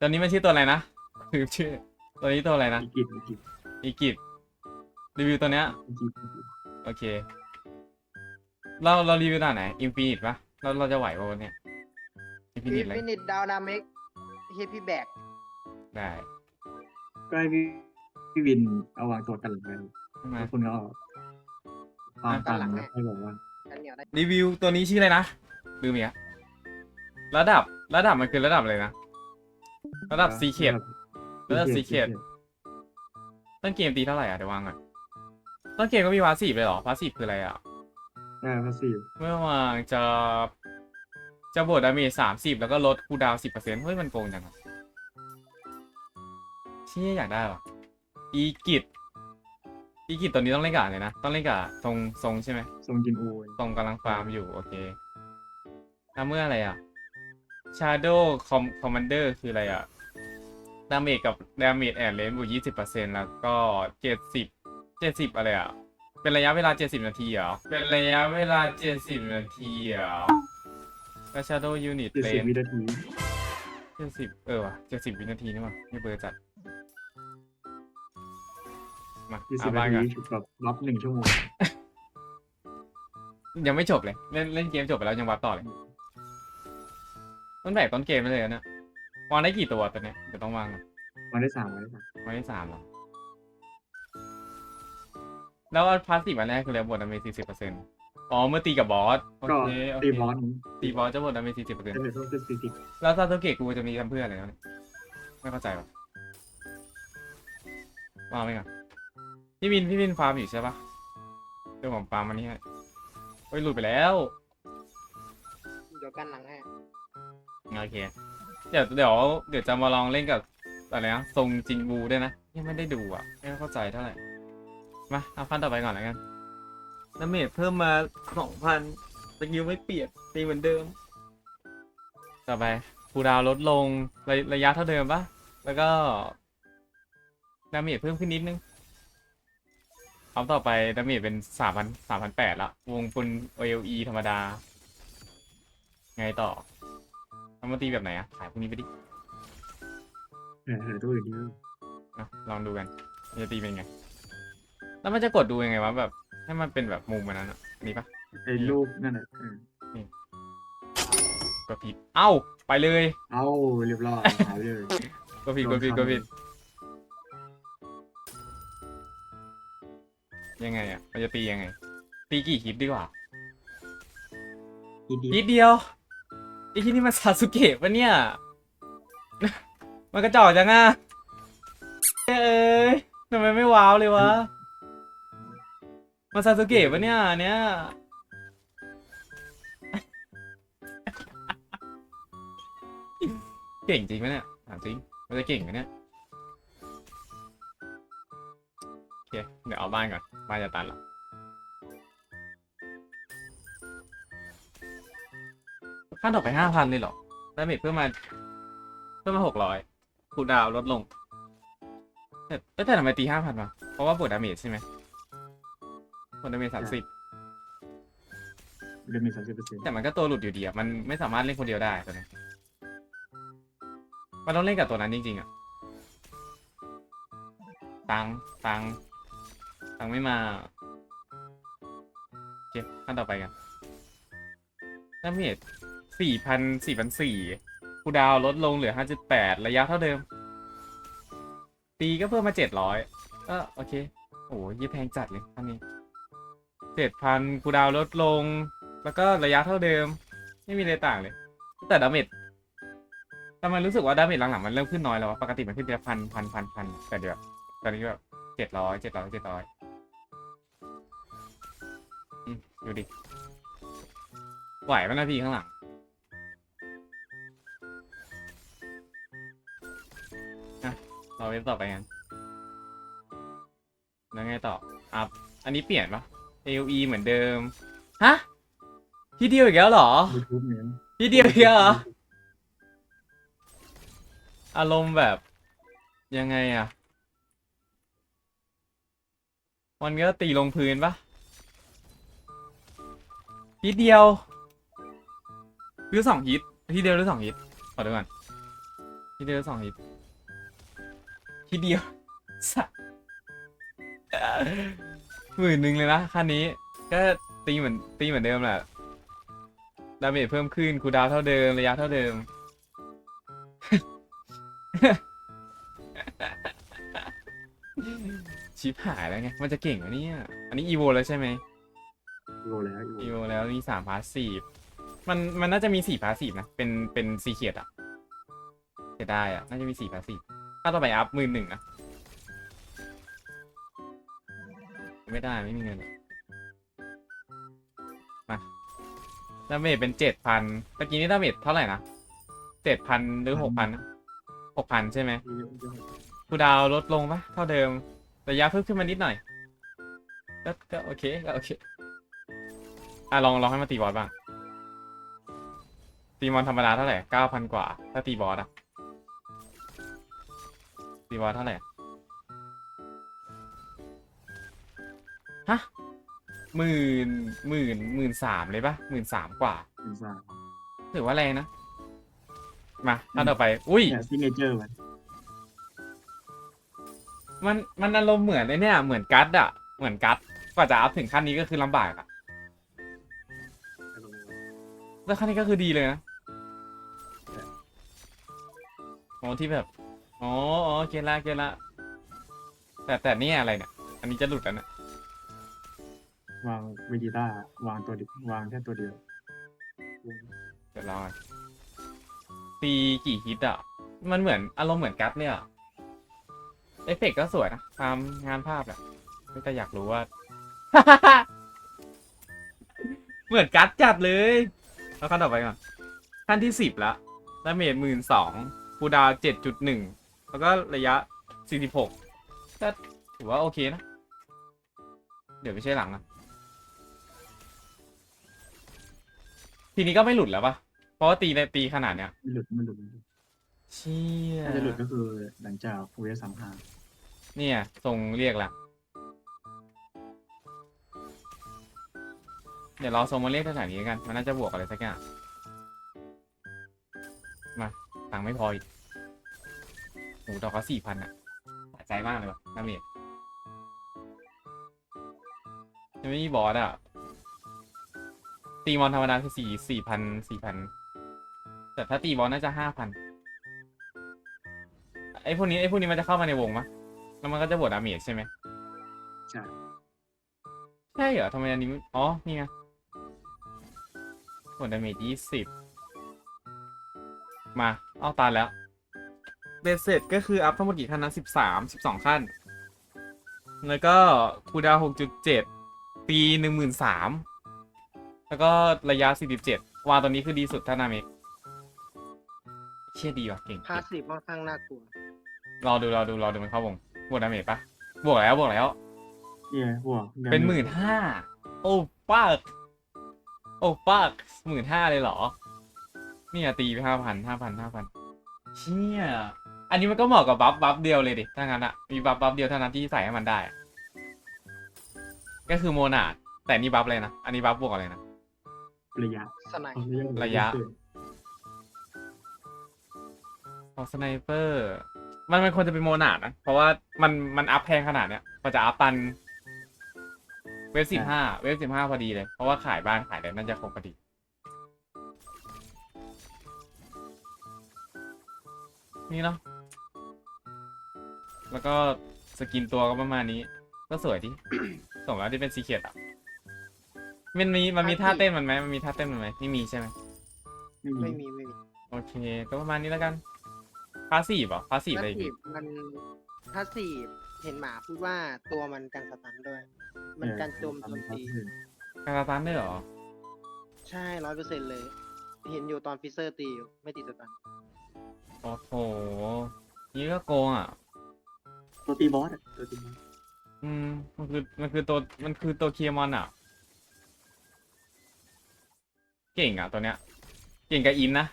ตัวนี้มันชื่อตัวอะไรนะคือชื่อ ตัวนี้ตัวอะไรนะ อีกิจอีกิจอีกิจรีวิวตัวเนี้ยอีกิจอีกิจโอเค เราเรารีวิวด่านไหนอินฟินิตปะเราเราจะไหวปะวันเนี้ยอินฟินิฟิตเลย ฟินิตดาวนามิกเฮพี่แบกได้ก็ให้พี่พี่วินเอาวางตัวกันหลังไปมาแล้วคุณก็วางกันแล้วให้บอกว่ากันเหนียวได้รีวิวตัวนี้ชื่ออะไรนะลืมอีกอะระดับระดับมันคือระดับอะไรนะ ระดับซีเคด ระดับ Secret ต้นเกมตีเท่าไหร่อะเดี๋ยววางก่อนต้นเกมก็มีพาสซีฟเลยเหรอพาสซีฟคืออะไรอะได้พาสซีฟเมื่อวางจะ จะบวกดาเมจสามสิบแล้วก็ลดคูลดาวสิบเปอร์เซ็นต์เฮ้ยมันโกงจังอะเชี่ยอยากได้ว่ะอีกิตอีกิตตัวนี้ต้องเล่นกับอะไรนะ ต้องเล่นกับทรงทรงใช่ไหมทรงจินโอยทรงกำลังฟาร์มอยู่ โอเคแล้วเมื่ออะไรอะ Shadow Com- Commander คืออะไรอะ ดาเมจกับดาเมจแอนเลนบวกยี่สิบเปอร์เซ็นต์แล้วก็เจ็ดสิบเจ็ดสิบอะไรอะ เป็นระยะเวลาเจ็ดสิบนาทีเหรอ เป็นระยะเวลาเจ็ดสิบนาทีเหรอก็ Shadow Unit เจ็ดเลสิบนวินาทีเจ็ดสิบเออว่ะเจ็ดสิบวินาทีนี่มั้งนี่เบอร์จัด มายี่สิบเอานาบ้านทีก่อนฉุกแบบรับหนึ่งชั่วโมงยังไม่จบเลย เล่นเล่นเกมจบไปแล้วยังวัดต่อเลย ต้นแบบต้นเกมไปเลยนะ วางได้กี่ตัวตัวเนี้ยเดี๋ยวต้องวางก่อนวันได้สามวันได้สามวางได้สามเหรอแล้วพาสซีฟอันแรกคืออะไรบวกดาเมจสี่สิบเปอร์เซ็นต์อ๋อเมื่อตีกับบอสโอก็เคโอเคตีบอสนี้ตีบอสจะบวกดาเมจสี่สิบเปอร์เซ็นต์จะเป็นต้องเป็นสี่สิบแล้วซาโตเกะกูจะมีทำเพื่ออะไรวะเนี่ยไม่เข้าใจว่ะวางไปก่อนพี่วินพี่วินฟาร์มอยู่ใช่ปะเดี๋ยวผมฟาร์มมันนี่ให้เฮ้ยหลุดไปแล้ว เดี๋ยวกันหลังให้โอเค เดี๋ยวเดี๋ยวเดี๋ยวจะมาลองเล่นกับอะไรนะทรงจินบูด้วยนะยังไม่ได้ดูอะไม่เข้าใจเท่าไหร่มาเอาพันต่อไปก่อนแล้วกันดาเมจเพิ่มมาสองพันสกิลไม่เปลี่ยนตีเหมือนเดิม ต่อไปคูดาวลดลงระระยะเท่าเดิมปะแล้วก็ดาเมจเพิ่มขึ้นนิดนึงพร้อมต่อไปดาเมจเป็นสามพันสามพันแปดละวงปุน OLE ธรรมดา ไงต่อ เอามาตีแบบไหนอะขายพวกนี้ไปดิเออเออตัวอื่นที่อะลองดูกันมันจะตีเป็นไง แล้วมันจะกดดูยังไงวะแบบ ให้มันเป็นแบบมุมมันนั้นอะอันนี้ปะไอ้รูปนั่นแหละเออกดผิดเอ้า ไปเลยเอาเรียบร้อยหายไปเลย กดผิดโดกนดผิดทำกดผิดยังไงอะมันจะตียังไง ตีกี่ฮิตดีกว่าอีดีฮิตเดียวไอ้ที่นี่มันซาสุเกะปะเนี่ย มันกระจอกจังอะเอ้ยทำไมไม่ว้าวเลยวะ มันซาสุเกะปะเนี่ยเนี้ยเก่งจริงไหมเนี่ยถามจริงมันจะเก่งไหมเนี่ยโอเคเดี๋ยวเอาบ้านก่อนบ้านจะตันแล้ว ขั้นต่อไปห้าพันเลยเหรอดาเมจเพิ่มมา เพิ่มมาหกร้อยคูลดาวน์ลดลงแต่เอ้ยแต่ทำไมตีห้าพันวะเพราะว่าบวกดาเมจใช่ไหมบวกดาเมจสามสิบเดือนมีสามสิบเปอร์เซ็นต์แต่มันก็ตัวหลุดอยู่ดีอะมันไม่สามารถเล่นคนเดียวได้ตัวนี้ มันต้องเล่นกับตัวนั้นจริง ๆอะตัง ตัง ตังไม่มาโอเคขั้นต่อไปกันดาเมจ สี่พันสี่พันสี่คูดาวลดลงเหลือห้าจุดแปดระยะเท่าเดิม ตีก็เพิ่มมาเจ็ดร้อยก็โอเค โอ้ยแพงจัดเลยท่านนี้เจ็ดพันคูดาวลดลง แล้วก็ระยะเท่าเดิม ไม่มีอะไรต่างเลย แต่ดาเมจแต่มันรู้สึกว่าดาเมจหลังๆมันเริ่มขึ้นน้อยแล้ววะปกติมันขึ้นทีละพันพันพันพันแต่เดี๋ยวตอนนี้แบบเจ็ดร้อยเจ็ดร้อยเจ็ดร้อยดูดิไหวไหมนะพี่ข้างหลัง เราไปต่อไปกันแล้วไงต่ออัพอันนี้เปลี่ยนปะ AOE เหมือนเดิม ฮะพี่เดียวอีกแล้วเหรอทูบเนี่ยพี่เดียวอีกแล้วเหรอ อารมณ์แบบ ยังไงอะมันก็ตีลงพื้นปะฮิตเดียว หรือสองฮิตฮิตเดียวหรือสองฮิตขอดูก่อนทีเดียวสองฮิต ทีเดียวสัสหมื่นหนึ่งเลยนะคันนี้ ก็ตีเหมือนตีเหมือนเดิมแหละดาเมจเพิ่มขึ้นคูลดาวน์เท่าเดิม ระยะเท่าเดิม ชิปหายแล้วไง มันจะเก่งเหรอเนี่ย อันนี้อีโวแล้วใช่ไหมโลแล้วอีอีโวโวแล้วมีสามพาสซีฟมันมันน่าจะมีสี่พาสซีฟนะ เป็นเป็นซีเคียดอะจะได้อะน่าจะมีสี่พาสซีฟ ถ้าต่องไปอัพหมื่นหนึ่งนะไม่ได้ไม่มีเงินมาดาเมจเป็นเจ็ดพันตะกี้นี่ดาเมจเท่าไหร่นะเจ็ดพันหรือหกพันหกพันใช่ไหมคูดาวลดลงปะเท่าเดิมระยะเพิ่มขึ้นมานิดหน่อย ก็ก็โอเคก็โอเคอะลองลองให้มาตีบอสบ้างตีมอนธรรมดาเท่าไหร่เก้าพันกว่า ถ้าตีบอสอะ ตีบอสเท่าไหร่ ฮะหมื่นหมื่นหมื่นสามเลยปะหมื่นสามกว่า เป็นซ่าถือว่าแรงนะ มาถ้าต่อไป อุ้ยแต่ซิกเนเจอร์มันมันมันอารมณ์เหมือนไอ้เนี่ยเหมือนกัดอะเหมือนกัดกว่าจะอัพถึงขั้นนี้ก็คือลำบากอะแล้วขั้นนี้ก็คือดีเลยนะโอ้ที่แบบ อ๋ออ๋อเกณละเกณละ แต่แต่นี่อะไรเนี่ย อันนี้จะหลุดแล้วนะวางเวจิต้าวางตัวเดียววางแค่ตัวเดียวเดี๋ยวรอตีกี่ฮิตอะมันเหมือนอารมณ์เหมือนกัดเนี่ยเอฟเฟกต์ก็สวยนะตามงานภาพแหละแต่อยากรู้ว่า เหมือนกัดจัดเลยแล้วขั้นต่อไปก่อนขั้นที่สิบละดาเมจหมื่นสองคูดาวเจ็ดจุดหนึ่ง แล้วก็ระยะสี่สิบหกก็ถือว่าโอเคนะ เดี๋ยวไม่ใช่หลังอะทีนี้ก็ไม่หลุดแล้วปะเพราะว่าตีในตีขนาดเนี้ยไม่หลุดไม่หลุดไม่หลุดเชี่ยถ้าจะหลุดก็คือหลังจากเวสสามห้าเนี่ยทรงเรียกละเดี๋ยวรอทรงมาเรียกแถวๆนี้กัน มันน่าจะบวกอะไรสักอย่าง มาตังค์ไม่พออีก โหดอกเขาสี่พันอะสะใจมากเลยวะน้าเมจยังไม่มีบอสอะตีมอนธรรมดาคือสี่สี่พันสี่พัน แต่ถ้าตีบอสน่าจะห้าพัน ไอ้พวกนี้ไอ้พวกนี้มันจะเข้ามาในวงมะแล้วมันก็จะบวกดาเมจใช่ไหมใช่ ใช่เหรอทำไมอันนี้ไม่อ๋อ นี่ไงบวกดาเมจยี่สิบ มา เอาตาแล้ว เบสเสร็จก็คืออัพทั้งหมดกี่ขั้นนะสิบสามสิบสองขั้น แล้วก็คูลดาวหกจุดเจ็ดตีหนึ่งหมื่นสามแล้วก็ระยะสี่สิบเจ็ดวางตัวนี้คือดีสุดท่านาเมกเชี่ยดีว่ะเก่งพาสซีฟค่อนข้างน่ากลัว รอดูรอดูรอดูมันเข้าวงบวกดาเมจปะบวกแล้วบวกแล้วเนี่ยบวกเป็นหมื่นห้าโอ้ปักโอ้ปักหมื่นห้าเลยเหรอ เนี่ยตีไปห้าพันห้าพันห้าพันเชี่ย อันนี้มันก็เหมาะกับบัฟบัฟเดียวเลยดิถ้างั้นอะมีบัฟบัฟเดียวเท่านั้นที่ใส่ให้มันได้อะก็คือโมนาดแต่นี่บัฟเลยนะ อันนี้บัฟบวกอะไรนะ ระยะสไนป์ระยะพอสไนเปอร์ มันมันควรจะเป็นโมนาดนะ เพราะว่ามันมันอัพแพงขนาดเนี้ยกว่าจะอัพตัน เวฟสิบห้าเวฟสิบห้าพอดีเลย เพราะว่าขายบ้านขายอะไรน่าจะครบพอดี นี่เนาะ แล้วก็สกินตัวก็ประมาณนี้ ก็สวยดีสมแล้วที่เป็นซีเคียดอะมันมีมันมีท่าเต้นมันไหมมันมีท่าเต้นมันไหมไม่มีใช่ไหมไม่มีไม่มีไม่มีโอเค ก็ประมาณนี้แล้วกันพาสซีฟเหรอพาสซีฟพาอะไรสอีกซีฟมันพาสซีฟเห็นหมาพูดว่าตัวมันกันสตันด้วย มันกันโจมโจมตีการาตันด้วยเหรอ ใช่ร้อยเปอร์เซ็นต์เลย เห็นอยู่ตอนฟิเซอร์ตีอยู่ไม่ติดสตันโอ้โหนี่ก็โกงอะ ตัวตีบอสอะตัวตีบอสอืมมันคือมันคือตัวมันคือตัวเคียมอนอะ เก่งอะตัวเนี้ย เก่งกับอินนะ